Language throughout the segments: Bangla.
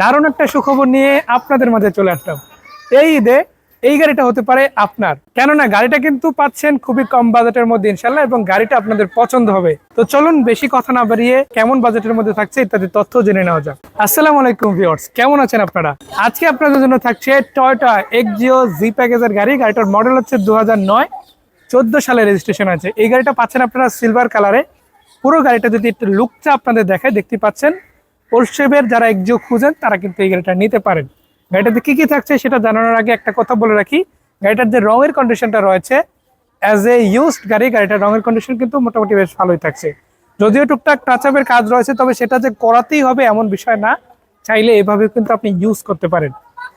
দারুণ একটা সুখবর নিয়ে আপনাদের মাঝে চলে আসলাম। এই ঈদে এই গাড়িটা হতে পারে আপনার। কেননা গাড়িটা কিন্তু পাচ্ছেন খুবই কম বাজেটের মধ্যে ইনশাল্লাহ এবং গাড়িটা আপনাদের পছন্দ হবে। তো চলুন বেশি কথা না বাড়িয়ে কেমন বাজেটের মধ্যে থাকছে ইত্যাদি তথ্য জেনে নেওয়া যাক। আসসালামু আলাইকুম ভিউয়ার্স, কেমন আছেন আপনারা? আজকে আপনাদের জন্য থাকছে টয়টা এক্সজিও জি প্যাকেজের গাড়ি। গাড়িটার মডেল হচ্ছে দু হাজার সালে রেজিস্ট্রেশন আছে। এই গাড়িটা পাচ্ছেন আপনারা সিলভার কালারে পুরো গাড়িটা যদি একটু লুকটা আপনাদের দেখায়, দেখতে পাচ্ছেন। পোর্শেবের যারা একজিও খুঁজেন, তারা কিন্তু এই গাড়িটা নিতে পারেন। গাড়িটাতে কি কি থাকছে সেটা জানানোর আগে একটা কথা বলে রাখি। গাড়িটার যে রঙের কন্ডিশনটা রয়েছে অ্যাজ এ ইউজড গাড়ি, গাড়িটার রঙের কন্ডিশন কিন্তু মোটামুটি বেশ ভালোই থাকছে। যদিও টুকটাক টাচ আপের কাজ রয়েছে, তবে সেটা যে করাতেই হবে এমন বিষয় না। চাইলে এভাবে কিন্তু আপনি ইউজ করতে পারেন।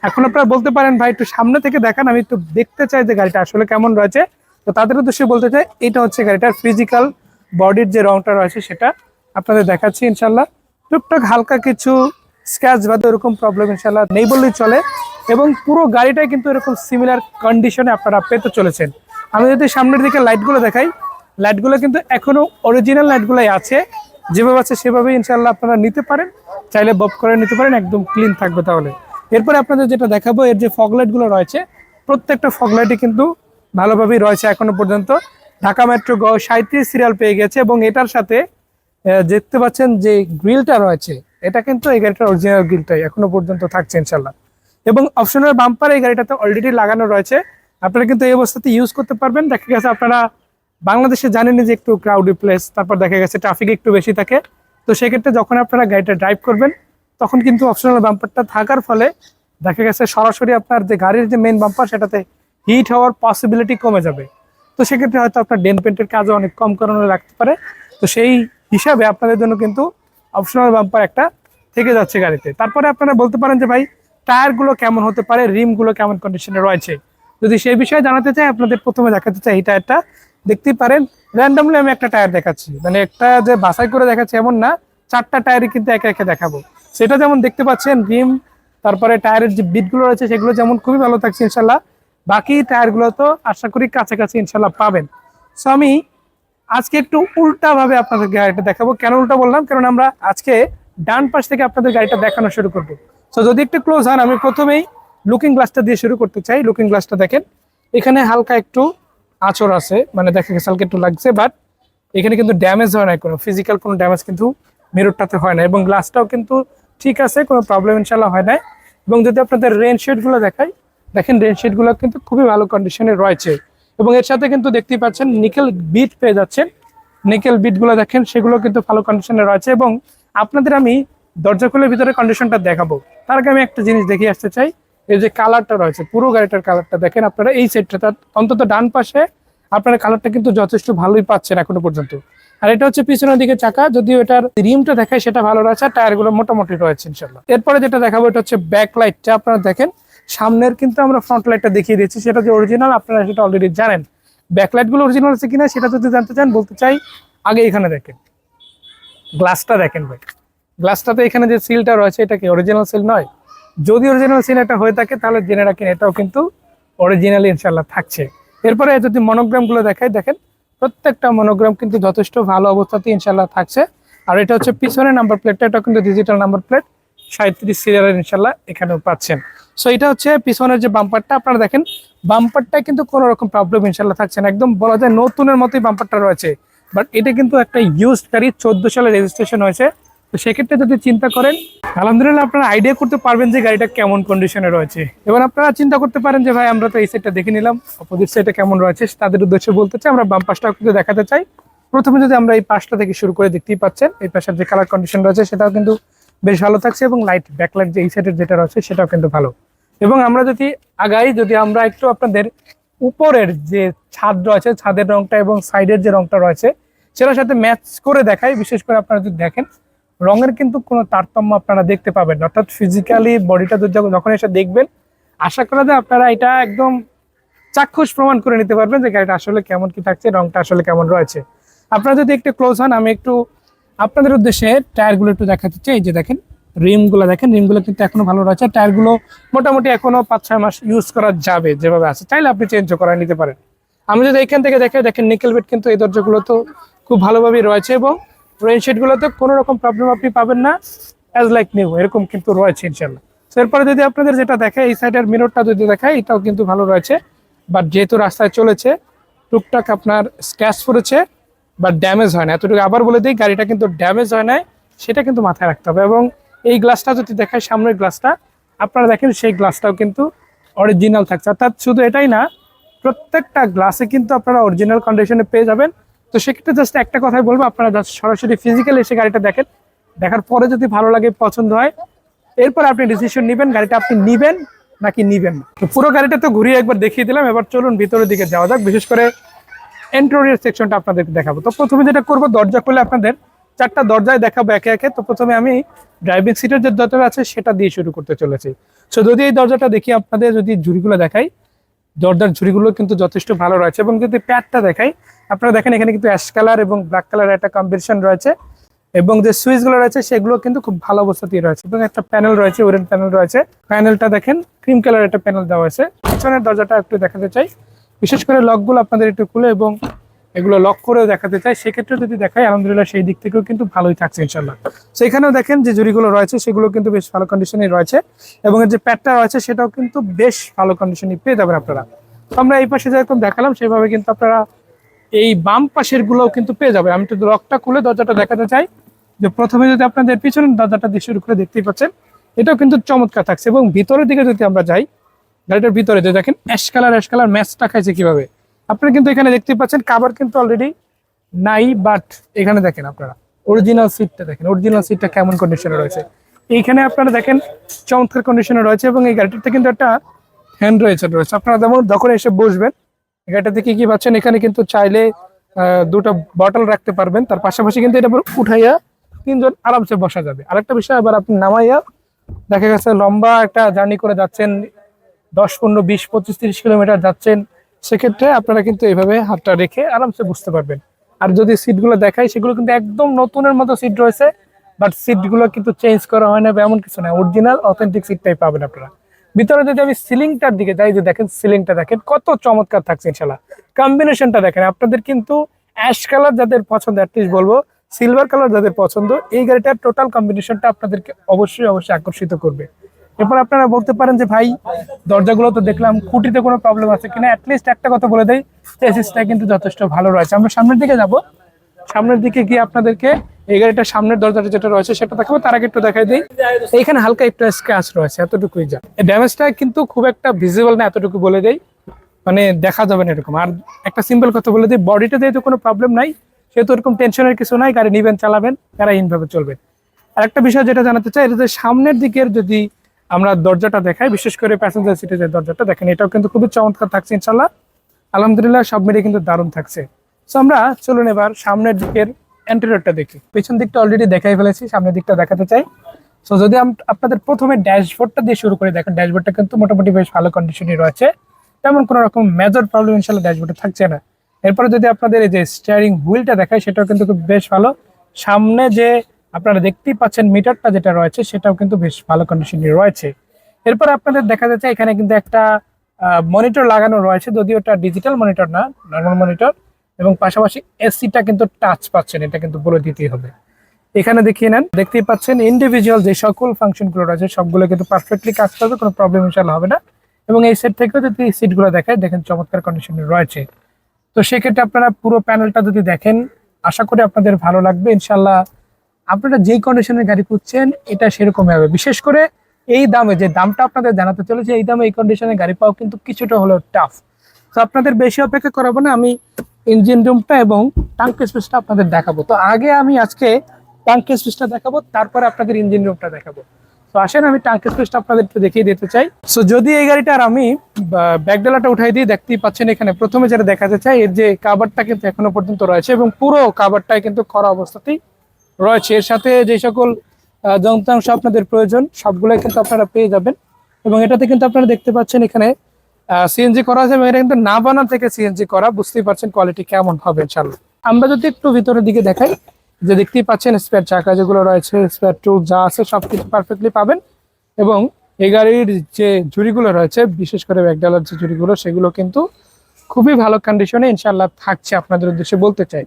এখন আপনারা বলতে পারেন, ভাই, একটু সামনে থেকে দেখান, আমি একটু দেখতে চাই যে গাড়িটা আসলে কেমন রয়েছে। তো তাদের উদ্দেশ্যে বলতে চাই, এটা হচ্ছে গাড়িটার ফিজিক্যাল বডির যে রংটা রয়েছে, সেটা আপনাদের দেখাচ্ছি ইনশাল্লাহ টুকটাক হালকা কিছু স্ক্র্যাচ বা এরকম প্রবলেম ইনশাল্লাহ নেই বললেই চলে। এবং পুরো গাড়িটাই কিন্তু এরকম সিমিলার কন্ডিশনে আপনারা পেতে চলেছেন। আমি যদি সামনের দিকে লাইটগুলো দেখাই লাইটগুলো কিন্তু এখনও অরিজিনাল লাইটগুলোই আছে। যেভাবে আছে সেভাবে ইনশাল্লাহ আপনারা নিতে পারেন। চাইলে বব করে নিতে পারেন, একদম ক্লিন থাকবে তাহলে। এরপরে আপনাদের যেটা দেখাবো, এর যে ফগ লাইটগুলো রয়েছে, প্রত্যেকটা ফগ লাইটই কিন্তু ভালোভাবেই রয়েছে এখনও পর্যন্ত। ঢাকা মেট্রো গ সাঁত্রিশ সিরিয়াল পেয়ে গেছে এবং এটার সাথে দেখতে পাচ্ছেন যে গ্রিলটা রয়েছে, এটা কিন্তু এই গাড়িটার অরিজিনাল গ্রিলটাই, এখনও পর্যন্ত থাকছে ইনশাল্লাহ এবং অপশনাল বাম্পার এই গাড়িটাতে অলরেডি লাগানো রয়েছে। আপনারা কিন্তু এই অবস্থাতে ইউজ করতে পারবেন। দেখা গেছে আপনারা বাংলাদেশে জানেন যে একটু ক্রাউডি প্লেস তারপর দেখা গেছে ট্রাফিক একটু বেশি থাকে। তো সেক্ষেত্রে যখন আপনারা গাড়িটা ড্রাইভ করবেন, তখন কিন্তু অপশনাল বাম্পারটা থাকার ফলে দেখা গেছে সরাসরি আপনার যে গাড়ির যে মেন বাম্পার সেটাতে হিট হওয়ার পসিবিলিটি কমে যাবে। তো সেক্ষেত্রে হয়তো আপনার ডেন পেন্টের কাজও অনেক কম করানো রাখতে পারে। তো সেই হিসাবে আপনাদের জন্য কিন্তু অপশনাল বাম্পার একটা থেকে যাচ্ছে গাড়িতে। তারপরে আপনারা বলতে পারেন যে ভাই, টায়ারগুলো কেমন হতে পারে, রিমগুলো কেমন কন্ডিশনে রয়েছে? যদি সেই বিষয়ে জানাতে চাই, আপনাদের প্রথমে দেখাতে চাই এই টায়ারটা। দেখতেই পারেন র্যান্ডমলি আমি একটা টায়ার দেখাচ্ছি। মানে একটা যে বাছাই করে দেখাচ্ছি এমন না, চারটা টায়ারই কিন্তু একে একে দেখাবো। সেটা যেমন দেখতে পাচ্ছেন, রিম, তারপরে টায়ারের যে বিটগুলো রয়েছে, সেগুলো যেমন খুবই ভালো থাকছে ইনশাল্লাহ। বাকি টায়ারগুলো তো আশা করি কাছাকাছি ইনশাল্লাহ পাবেন। সো আমি আজকে একটু উল্টা ভাবে আপনাদের গাড়িটা দেখাবো। কেন উল্টা বললাম? কারণ আমরা আজকে ডান পাশ থেকে আপনাদের গাড়িটা দেখানো শুরু করব। সো যদি একটু ক্লোজ হন, আমি প্রথমেই লুকিং গ্লাসটা দিয়ে শুরু করতে চাই। লুকিং গ্লাসটা দেখেন, এখানে হালকা একটু আচর আছে। মানে দেখা গেছে হালকা একটু লাগছে বাট এখানে কিন্তু ড্যামেজ হয় না কোনো। ফিজিক্যাল কোনো ড্যামেজ কিন্তু মিররটাতে হয় না এবং গ্লাসটাও কিন্তু ঠিক আছে, কোনো প্রবলেম ইনশাল্লাহ হয় না এবং যদি আপনাদের রেন শেডগুলো দেখাই, দেখেন রেন শেডগুলো কিন্তু খুবই ভালো কন্ডিশনে রয়েছে। এবং এর সাথে কিন্তু দেখতে পাচ্ছেন নিকেল বিট পেয়ে যাচ্ছেন। নিকেল বিটগুলো দেখেন, সেগুলো কিন্তু ভালো কন্ডিশনে রয়েছে এবং আপনাদের আমি দরজা খুলে ভিতরে কন্ডিশনটা দেখাবো। তার আগে আমি একটা জিনিস দেখিয়ে আসতে চাই, এই যে কালারটা রয়েছে, পুরো গাড়িটার কালারটা দেখেন আপনারা, এই সেটটা অন্তত ডান পাশে আপনারা কালারটা কিন্তু যথেষ্ট ভালোই পাচ্ছেন এখনও পর্যন্ত। আর এটা হচ্ছে পিছনের দিকে চাকা, যদিও এটার রিমটা দেখায় সেটা ভালো রয়েছে, আর টায়ারগুলো মোটামুটি রয়েছে ইনশাল্লাহ এরপরে যেটা দেখাবো, এটা হচ্ছে ব্যাক লাইটটা আপনারা দেখেন সামনের কিন্তু আমরা ফ্রন্ট লাইটটা দেখিয়ে দিচ্ছি সেটা যে অরিজিনাল আপনারা সেটা অলরেডি জানেন। ব্যাকলাইটগুলো অরিজিনাল আছে কিনা সেটা যদি জানতে চান, বলতে চাই, আগে এখানে দেখেন। গ্লাসটা দেখেন ভাই। গ্লাসটাতে এখানে যে সিলটা রয়েছে, এটা কি অরিজিনাল সিল নয়? যদি অরিজিনাল সিল এটা হয়ে থাকে, তাহলে জেনে রাখেন, এটাও কিন্তু অরিজিনাল ইনশাল্লাহ থাকছে। এরপরে যদি মনোগ্রামগুলো দেখাই, দেখেন, প্রত্যেকটা মনোগ্রাম কিন্তু যথেষ্ট ভালো অবস্থাতে ইনশাল্লাহ থাকছে। আর এটা হচ্ছে পিছনের নাম্বার প্লেটটা এটা কিন্তু ডিজিটাল নাম্বার প্লেট সাঁত্রিশ সিরিয়ালের ইনশাল্লাহ এখানেও পাচ্ছেন। সো এটা হচ্ছে পিছনের যে বাম্পারটা আপনারা দেখেন বাম্পারটা কিন্তু কোনো রকম প্রবলেম ইনশাল্লাহ থাকছে না। একদম বলা যায় নতুনের মতোই বাম্পারটা রয়েছে। বাট এটা কিন্তু একটা ইউজ গাড়ি, চোদ্দ সালে রেজিস্ট্রেশন হয়েছে। তো সেক্ষেত্রে যদি চিন্তা করেন, আলহামদুলিল্লাহ আপনারা আইডিয়া করতে পারবেন যে গাড়িটা কেমন কন্ডিশনে রয়েছে। এবার আপনারা চিন্তা করতে পারেন যে, ভাই, আমরা তো এই সাইডটা দেখে নিলাম অপোজিট সাইডে কেমন রয়েছে? তাদের উদ্দেশ্যে বলতে চাই, আমরা বাম পাশটা কিন্তু দেখাতে চাই। প্রথমে যদি আমরা এই পাশটা থেকে শুরু করে দেখতেই পাচ্ছেন, এই পাশের যে কালার কন্ডিশন রয়েছে, সেটাও কিন্তু বেশ ভালো থাকছে এবং লাইট ব্যাকলাইট যে এই সাইডের যেটা রয়েছে সেটাও কিন্তু ভালো। এবং আমরা যদি আগাই, যদি আমরা একটু আপনাদের উপরের যে ছাদ রয়েছে, ছাদের রংটা এবং সাইডের যে রংটা রয়েছে, সেটার সাথে ম্যাচ করে দেখাই। বিশেষ করে আপনারা যদি দেখেন, রঙের কিন্তু কোনো তারতম্য আপনারা দেখতে পাবেন অর্থাৎ ফিজিক্যালি বডিটা যখন এসে দেখবেন, আশা করা যায় আপনারা এটা একদম চাক্ষুষ প্রমাণ করে নিতে পারবেন যে গাড়িটা আসলে কেমন কি থাকছে, রংটা আসলে কেমন রয়েছে। আপনারা যদি একটু ক্লোজ হন, আমি একটু আপনাদের উদ্দেশ্যে টায়ারগুলো একটু দেখাতে চাই। এই যে দেখেন, রিমগুলো দেখেন, রিমগুলো কিন্তু এখনও ভালো রয়েছে। টায়ারগুলো মোটামুটি এখনও পাঁচ, ছয় মাস ইউজ করা যাবে যেভাবে আছে। চাইলে আপনি চেঞ্জও করা নিতে পারেন। আমি যদি এখান থেকে দেখে, দেখেন নিকেল বেড কিন্তু এই দরজাগুলো তো খুব ভালোভাবেই রয়েছে এবং রেন শেডগুলোতে কোনো রকম প্রবলেম আপনি পাবেন না অ্যাজ লাইক নিউ এরকম কিন্তু রয়েছে ইনশাল্লাহ এরপরে যদি আপনাদের যেটা দেখে এই সাইডের মিররটা যদি দেখায়, এটাও কিন্তু ভালো রয়েছে। বাট যেহেতু রাস্তায় চলেছে, টুকটাক আপনার স্ক্র্যাচ পড়েছে। বা ড্যামেজ হয় না। এতটুকু আবার বলে দিই, গাড়িটা কিন্তু ড্যামেজ হয় না সেটা কিন্তু মাথায় রাখতে হবে এবং এই গ্লাসটা যদি দেখায় সামনের গ্লাসটা আপনারা দেখেন সেই গ্লাসটাও কিন্তু অরিজিনাল থাকছে। অর্থাৎ শুধু এটাই না, প্রত্যেকটা গ্লাসে কিন্তু আপনারা অরিজিনাল কন্ডিশনে পেয়ে যাবেন। তো সেক্ষেত্রে জাস্ট একটা কথাই বলব, আপনারা জাস্ট সরাসরি ফিজিক্যালি এসে গাড়িটা দেখেন। দেখার পরে যদি ভালো লাগে, পছন্দ হয়, এরপর আপনি ডিসিশন নেবেন, গাড়িটা আপনি নিবেন নাকি নিবেন না। পুরো গাড়িটা তো ঘুরিয়ে একবার দেখিয়ে দিলাম, এবার চলুন ভিতরের দিকে যাওয়া যাক। বিশেষ করে এন্টোরিয়ার সেকশনটা আপনাদেরকে দেখাবো। তো প্রথমে যেটা করব, দরজা খুলে আপনাদের চারটা দরজায় দেখাবো একে একে। তো প্রথমে আমি ড্রাইভিং সিটের যে দরজা আছে, সেটা দিয়ে শুরু করতে চলেছি। সো যদি এই দরজাটা দেখি আপনাদের, যদি ঝুড়িগুলো দেখাই, দরজার ঝুড়িগুলো কিন্তু যথেষ্ট ভালো রয়েছে এবং যদি প্যাডটা দেখাই, আপনারা দেখেন এখানে কিন্তু অ্যাশ কালার এবং ব্ল্যাক কালার একটা কম্বিনেশন রয়েছে এবং যে সুইচগুলো রয়েছে, সেগুলো কিন্তু খুব ভালো অবস্থাতেই রয়েছে এবং একটা প্যানেল রয়েছে ওরেন প্যানেল রয়েছে। প্যানেলটা দেখেন ক্রিম কালার একটা প্যানেল দেওয়া হয়েছে পিছনের দরজাটা একটু দেখাতে চাই। বিশেষ করে লকগুলো আপনাদের একটু খুলে এবং এগুলো লক করেও দেখাতে চাই, সেক্ষেত্রে যদি দেখাই, আলহামদুলিল্লাহ সেই দিক থেকেও কিন্তু ভালোই থাকছে ইনশাল্লাহ তো এখানেও দেখেন যে জুড়িগুলো রয়েছে, সেগুলো কিন্তু বেশ ভালো কন্ডিশনে রয়েছে এবং এর যে প্যাডটা রয়েছে, সেটাও কিন্তু বেশ ভালো কন্ডিশনে পেয়ে যাবেন আপনারা। তো আমরা এই পাশে যেরকম দেখালাম, সেভাবে কিন্তু আপনারা এই বাম পাশের গুলোও কিন্তু পেয়ে যাবে আমি তো লকটা খুলে দরজাটা দেখাতে চাই। যে প্রথমে যদি আপনাদের পিছনের দরজাটা দিয়ে শুরু করে দেখতেই পাচ্ছেন, এটাও কিন্তু চমৎকার থাকছে এবং ভিতরের দিকে যদি আমরা যাই গাড়িটার ভিতরে যে দেখেন অ্যাশ কালার অ্যাশ কালার ম্যাচটা খাইছে কীভাবে। আপনারা কিন্তু এখানে দেখতে পাচ্ছেন কাবার কিন্তু অলরেডি নাই বাট এখানে দেখেন আপনারা অরিজিনাল সিটটা দেখেন অরিজিনাল সিটটা কেমন কন্ডিশনে রয়েছে। এইখানে আপনারা দেখেন চমৎকার কন্ডিশনে রয়েছে এবং এই গাড়িটাতে কিন্তু একটা হ্যান্ড রয়েছে রয়েছে। আপনারা যেমন যখন এসে বসবেন, এই গাড়িটাতে কি পাচ্ছেন, এখানে কিন্তু চাইলে দুটো বটল রাখতে পারবেন। তার পাশাপাশি কিন্তু এটা উঠাইয়া তিনজন আরামসে বসা যাবে। আরেকটা বিষয়, আবার আপনি নামাইয়া, দেখা গেছে লম্বা একটা জার্নি করে যাচ্ছেন দশ, পনেরো, বিশ, পঁচিশ, তিরিশ কিলোমিটার যাচ্ছেন, সেক্ষেত্রে আপনারা কিন্তু এইভাবে হাতটা রেখে আরামসে বুঝতে পারবেন। আর যদি সিটগুলো দেখাই, সেগুলো কিন্তু একদম নতুনের মতো সিট রয়েছে, বাট সিটগুলো কিন্তু চেঞ্জ করা হয় না বা এমন কিছু না, অরিজিনাল, অথেন্টিক সিটটাই পাবেন আপনারা। ভিতরে যদি আমি সিলিংটার দিকে যাই, যে দেখেন সিলিংটা দেখেন, কত চমৎকার থাকছে ইনশাল্লাহ কম্বিনেশনটা দেখেন, আপনাদের কিন্তু অ্যাশ কালার যাদের পছন্দ অ্যাটলিস্ট বলব সিলভার কালার যাদের পছন্দ, এই গাড়িটার টোটাল কম্বিনেশনটা আপনাদেরকে অবশ্যই অবশ্যই আকর্ষিত করবে। এরপর আপনারা বলতে পারেন যে ভাই, দরজাগুলো তো দেখলাম, খুঁটিতে কোনো প্রবলেম আছে কিনা অ্যাটলিস্ট একটা কথা বলে দেয় চেসিসটা কিন্তু যথেষ্ট ভালো রয়েছে। আমরা সামনের দিকে যাব। সামনের দিকে গিয়ে আপনাদেরকে এই সামনের দরজাটা যেটা রয়েছে, সেটা দেখাবো। তার আগে একটু দেখাই দিই। এইখানে হালকা একটা স্ক্র্যাচ রয়েছে, এতটুকুই যা। ড্যামেজটা কিন্তু খুব একটা ভিজিবল না, এতটুকু বলে মানে দেখা যাবে না এরকম। আর একটা সিম্পল কথা বলে দিই বডিটা কোনো প্রবলেম নাই, সেহেতু এরকম টেনশনের কিছু নাই, গাড়ি নিবেন, চালাবেন ভাবে চলবেন। আর একটা বিষয় যেটা জানাতে চাই এটা যে সামনের দিকের যদি আমরা দরজাটা দেখাই, বিশেষ করে প্যাসেঞ্জার সিটের যে দরজাটা দেখেন, এটাও কিন্তু খুবই চমৎকার থাকছে ইনশাল্লাহ আলহামদুলিল্লাহ, সব মিলিয়ে কিন্তু দারুণ থাকছে। তো আমরা চলুন এবার সামনের দিকের এন্টেরিয়রটা দেখি। পেছন দিকটা অলরেডি দেখাই ফেলেছি, সামনের দিকটা দেখাতে চাই। সো যদি আপনাদের প্রথমে ড্যাশবোর্ডটা দিয়ে শুরু করে, দেখেন ড্যাশবোর্ডটা কিন্তু মোটামুটি বেশ ভালো কন্ডিশনে রয়েছে। তেমন কোনো রকম মেজর প্রবলেম ইনশাল্লাহ ড্যাশবোর্ডে থাকছে না। এরপরে যদি আপনাদের এই যে স্টিয়ারিং হুইলটা দেখায় সেটাও কিন্তু খুব বেশ ভালো। সামনে যে আপনারা দেখতেই পাচ্ছেন মিটারটা যেটা রয়েছে, সেটাও কিন্তু বেশ ভালো কন্ডিশনে রয়েছে। এরপর আপনাদের দেখা যাচ্ছে এখানে কিন্তু একটা মনিটর লাগানো রয়েছে, যদিও এটা ডিজিটাল মনিটর না নর্মাল মনিটর এবং পাশাপাশি এসিটা কিন্তু টাচ পাচ্ছেন, এটা কিন্তু বলে দিতেই হবে। এখানে দেখিয়ে নেন, দেখতেই পাচ্ছেন ইন্ডিভিজুয়াল যে সকল ফাংশনগুলো রয়েছে, সবগুলো কিন্তু পারফেক্টলি কাজ করবে, কোনো প্রবলেম ইনশাল্লাহ হবে না। এবং এই সেট থেকেও যদি সিটগুলো দেখায় দেখেন চমৎকার কন্ডিশনে রয়েছে। তো সেক্ষেত্রে আপনারা পুরো প্যানেলটা যদি দেখেন, আশা করি আপনাদের ভালো লাগবে। ইনশাল্লাহ আপনারা যেই কন্ডিশনের গাড়ি খুঁজছেন, এটা সেরকমই হবে। বিশেষ করে এই দামে, যে দামটা আপনাদের জানাতে চলেছে, এই দামে এই কন্ডিশনের গাড়ি পাওয়া কিন্তু কিছুটা হলেও টাফ তো আপনাদের বেশি অপেক্ষা করাবো না, আমি ইঞ্জিন রুমটা এবং টাঙ্ক স্পেসটা আপনাদের দেখাবো। তো আগে আমি আজকে টাঙ্ক স্পেসটা দেখাবো, তারপরে আপনাদের ইঞ্জিন রুমটা দেখাবো। তো আসেন, আমি টাঙ্ক স্পেসটা আপনাদের একটু দেখিয়ে দিতে চাই। সো যদি এই গাড়িটার আমি ব্যাকডালাটা উঠাই দিই, দেখতেই পাচ্ছেন এখানে প্রথমে যেটা দেখাতে চাই, এর যে কাভারটা কিন্তু এখনও পর্যন্ত রয়েছে এবং পুরো কাভারটাই কিন্তু করা অবস্থাতেই রয়েছে। এর সাথে যে সকল যন্ত্রাংশ আপনাদের প্রয়োজন, সবগুলোই কিন্তু আপনারা পেয়ে যাবেন। এবং এটাতে কিন্তু আপনারা দেখতে পাচ্ছেন এখানে সিএনজি করা আছে এবং এটা কিন্তু না বানা থেকে সিএনজি করা। বুঝতেই পারছেন কোয়ালিটি কেমন হবে ইনশাল্লাহ আমরা যদি একটু ভিতরের দিকে দেখাই, যে দেখতেই পাচ্ছেন স্পেয়ার চাকা যেগুলো রয়েছে স্পেয়ার টুল যা আছে সব কিছু পারফেক্টলি পাবেন। এবং এই গাড়ির যে ঝুড়িগুলো রয়েছে, বিশেষ করে ব্যাগডালার যে ঝুড়িগুলো, সেগুলো কিন্তু খুবই ভালো কন্ডিশনে ইনশাল্লাহ থাকছে আপনাদের উদ্দেশ্যে বলতে চাই।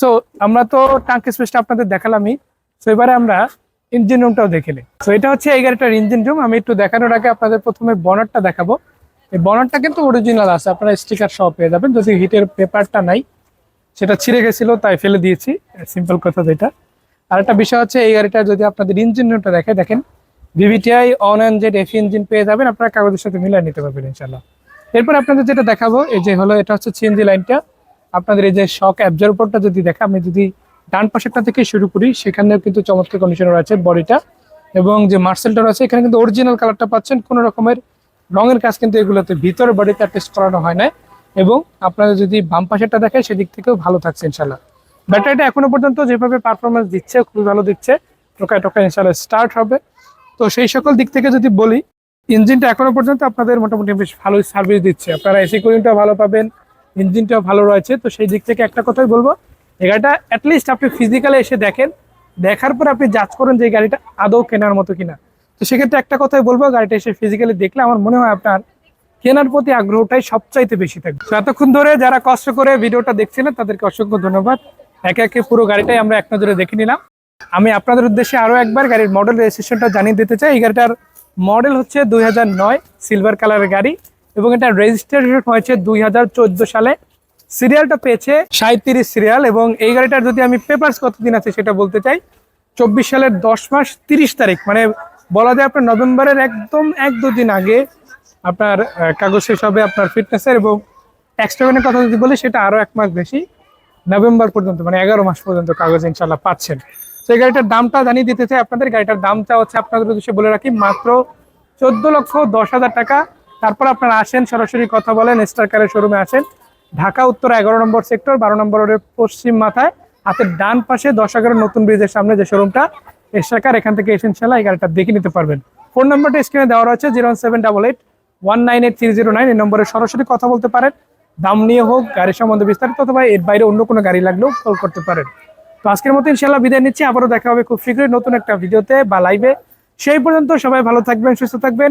সো আমরা তো টাঙ্ক স্পেসটা আপনাদের দেখালামই। তো এবারে আমরা ইঞ্জিন রুমটাও দেখে নিই। তো এটা হচ্ছে এই গাড়িটার ইঞ্জিন রুম আমি একটু দেখানোর আগে আপনাদের প্রথমে বনারটা দেখাবো। এই বনারটা কিন্তু অরিজিনাল আছে। আপনারা স্টিকার সহ পেয়ে যাবেন। যদি হিটের পেপারটা নাই, সেটা ছিঁড়ে গেছিল, তাই ফেলে দিয়েছি। সিম্পল কথা যেটা। আর একটা বিষয় হচ্ছে, এই গাড়িটা যদি আপনাদের ইঞ্জিন রুমটা দেখে, দেখেন VVTI on and Z F engine পেয়ে যাবেন। আপনারা কাগজের সাথে মিলিয়ে নিতে পারবেন ইনশাল্লাহ এরপর আপনাদের যেটা দেখাবো, এই যে হলো, এটা হচ্ছে সিএনজি লাইনটা আপনাদের এই যে শক অ্যাবজর্ভারটা যদি দেখা, আমি যদি ডান পাশেরটা থেকে শুরু করি, সেখানেও কিন্তু চমৎকার কন্ডিশনার আছে বডিটা এবং যে মার্সেলটা আছে এখানে কিন্তু অরিজিনাল কালারটা পাচ্ছেন। কোনো রকমের রঙের কাজ কিন্তু এগুলোতে ভিতরে বডিতে টেস্ট করানো হয় না এবং আপনারা যদি বাম পাশেরটা দেখেন, সেদিক থেকেও ভালো থাকছে ইনশাল্লাহ ব্যাটারিটা এখনও পর্যন্ত যেভাবে পারফরমেন্স দিচ্ছে, খুবই ভালো দিচ্ছে, টোকায় টোকায় ইনশাল্লাহ স্টার্ট হবে। তো সেই সকল দিক থেকে যদি বলি ইঞ্জিনটা এখনও পর্যন্ত আপনাদের মোটামুটি বেশ ভালোই সার্ভিস দিচ্ছে। আপনারা এসি কুলিংটাও ভালো পাবেন। ইঞ্জিনটাও ভালো রয়েছে। তো সেই দিক থেকে একটা কথাই বলব, এই গাড়িটা অ্যাটলিস্ট আপনি ফিজিক্যালি এসে দেখেন। দেখার পর আপনি জাজ করেন যে গাড়িটা আদৌ কেনার মতো কিনা। তো সেক্ষেত্রে একটা কথাই বলব, গাড়িটা এসে ফিজিক্যালি দেখলে আমার মনে হয় আপনার কেনার প্রতি আগ্রহটাই সবচাইতে বেশি থাকবে। এতক্ষণ ধরে যারা কষ্ট করে ভিডিওটা দেখছিলেন, তাদেরকে অসংখ্য ধন্যবাদ। একে একে পুরো গাড়িটাই আমরা এক নজরে দেখে নিলাম। আমি আপনাদের উদ্দেশ্যে আরও একবার গাড়ির মডেল রেজিস্ট্রেশনটা জানিয়ে দিতে চাই। এই গাড়িটার মডেল হচ্ছে দুই হাজার নয় সিলভার কালারের গাড়ি। এবং এটা রেজিস্ট্রেশন হয়েছে দুই হাজার চোদ্দ সালে। সিরিয়ালটা পেয়েছে সাঁত্রিশ সিরিয়াল এবং এই গাড়িটার যদি আমি পেপার্স কতদিন আছে সেটা বলতে চাই, চব্বিশ সালের দশ মাস তিরিশ তারিখ মানে বলা যায় আপনার নভেম্বরের একদম এক দুদিন আগে আপনার কাগজ শেষ হবে আপনার ফিটনেসের এবং এক্সট্রাভেনের কথা যদি বলি সেটা আরও এক মাস বেশি, নভেম্বর পর্যন্ত মানে এগারো মাস পর্যন্ত কাগজ ইনশাল্লাহ পাচ্ছেন। তো এই গাড়িটার দামটা জানিয়ে দিতে চাই আপনাদের, গাড়িটার দামটা হচ্ছে আপনাদের উদ্দেশ্যে বলে রাখি মাত্র চোদ্দ লক্ষ দশ হাজার টাকা। তারপর আপনারা আসেন, সরাসরি কথা বলেন স্টার কারের শোরুমে আসেন। ঢাকা, উত্তর এগারো নম্বর সেক্টর বারো নম্বর রোডের পশ্চিম মাথায়, হাতের ডান পাশে দশ এগারো নতুন ব্রিজের সামনে যে শোরুমটা স্টার কার এখান থেকে এসে ইনশাল্লাহ এই গাড়িটা দেখে নিতে পারবেন। ফোন নম্বরটা স্ক্রিনে দেওয়া রয়েছে zero seven double eight one nine eight three zero nine এই নম্বরে সরাসরি কথা বলতে পারেন, দাম নিয়ে হোক গাড়ির সম্বন্ধে বিস্তারিত অথবা এর বাইরে অন্য কোনো গাড়ি লাগলেও কল করতে পারেন। তো আজকের মতো ইনশাল্লাহ বিদায় নিচ্ছি, আবারও দেখা হবে খুব শীঘ্রই নতুন একটা ভিডিওতে বা লাইভে সেই পর্যন্ত সবাই ভালো থাকবেন, সুস্থ থাকবেন।